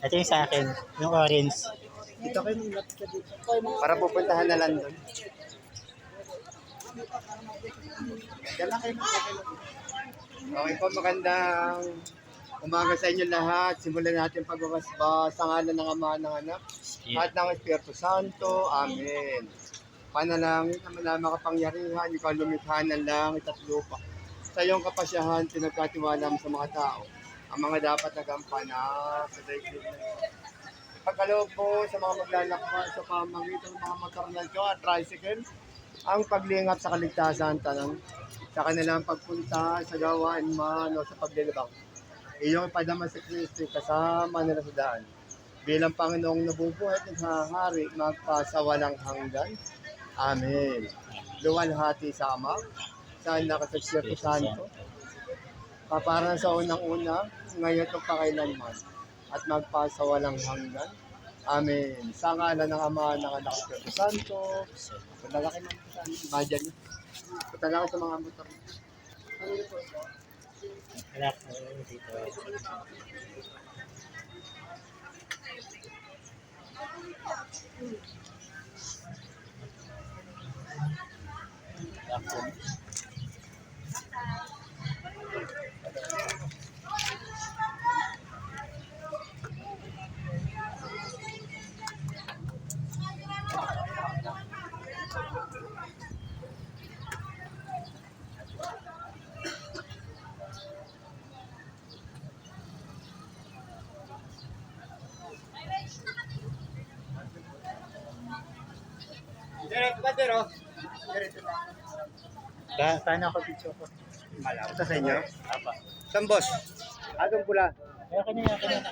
Ito yung sa akin, yung orange. Dito kayo dito. Para pupuntahan na lang doon. Lang kayo. Okay po, magandang umaga sa inyo lahat. Simulan natin pagbabasbas sa ngalan ng Ama ng Anak at ng Espiritu Santo. Amen. Panalangin naman na makapangyarihan, ikaw lumikha ng langit at lupa. Sa iyong kapasyahan, pinagkatiwala mo sa mga tao ang mga dapat nagampanan sa daigdig na ito. Pagkaloob po sa mga maglalakbay sa pamagitan ng mga motor na ito at tricycle, ang paglingap sa kaligtasan tanang sa kanilang pagpunta sa gawain man o sa paglilibang. Iyong padama sa Kristo kasama nila sa daan. Bilang Panginoong nabubuhay at naghahari magpasawalang hanggan. Amen. Luwalhati sa Ama, sa Anak at sa Santo, paparan sa unang-una, ngayon at pakailanman, at magpasawalang hanggan. Amen. Sa ngalan ng Ama, ng Anak at Espiritu Santo, Padala kayo ng Madyan. Padala kayo sa mga motor. Wala ko dito. Wala ko. Diretso ba, Dero? Ba? Paano ako video ko? Ito sa inyo? Apa. Saan, boss? Agong pula. Kaya kanina, kanina.